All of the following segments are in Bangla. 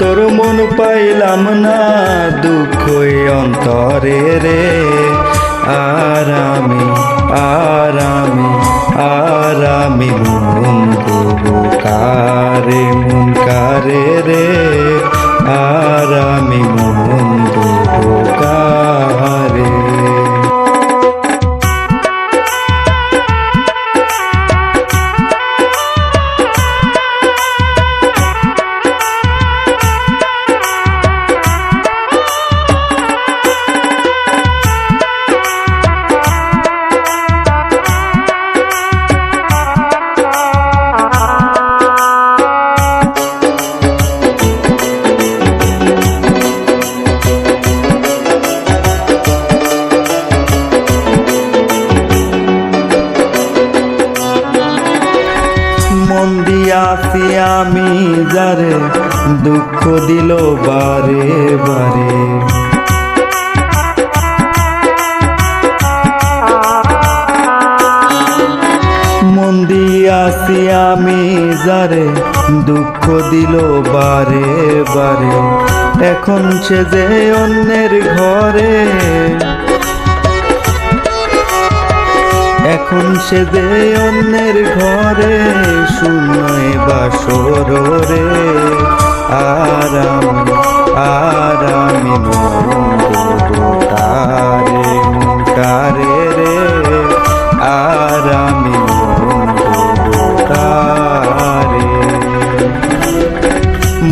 তোর মন পাইলাম না দুঃখ অন্তরে রে। আর আমি আর আমি আর আমি মন কারে মন কারে রে। আর আমি মন আমি যারে দুঃখ দিল বারে বারে। দিয়াছি আমি যারে দুঃখ দিল বারে বারে। এখন সে যে অন্যের ঘরে এখন সে যে অন্যের ঘরে শূন্যে বাসর রে। আর আমি আর আমি মন দেব কারে রে। আর আমি মন দেব কারে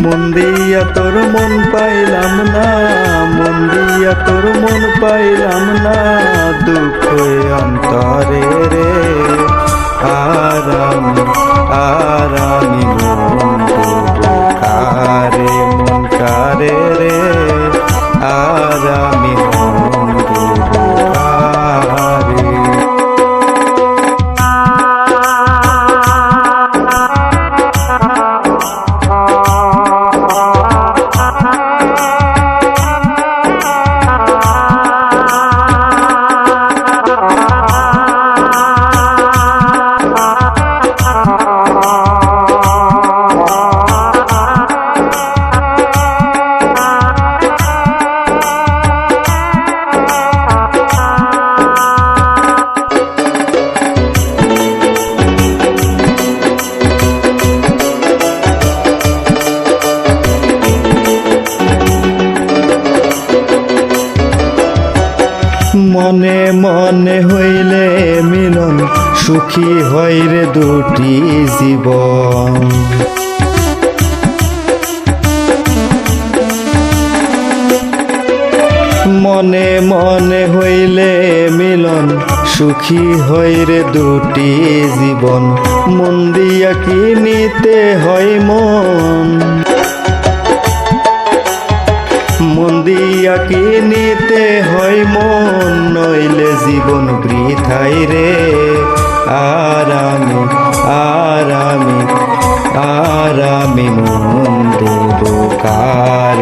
মন দিয়া তোর মন পাইলাম না, মন দিয়া তোর মন পাইলাম না, দুঃখ অন্তরে রে। আর আমি আর আমি মন কারে মন কারে রে আর মনে মনে হইলে মিলন সুখী হয় রে দুটি জীবন। মনে মনে হইলে মিলন সুখী হয় রে দুটি জীবন। মন দিয়া কি নিতে হয় মন? মন দিয়া কি নিতে হয় মন? নইলে জীবন বৃথাই রে। আর আমি আর আমি আর আমি মন দেব কারে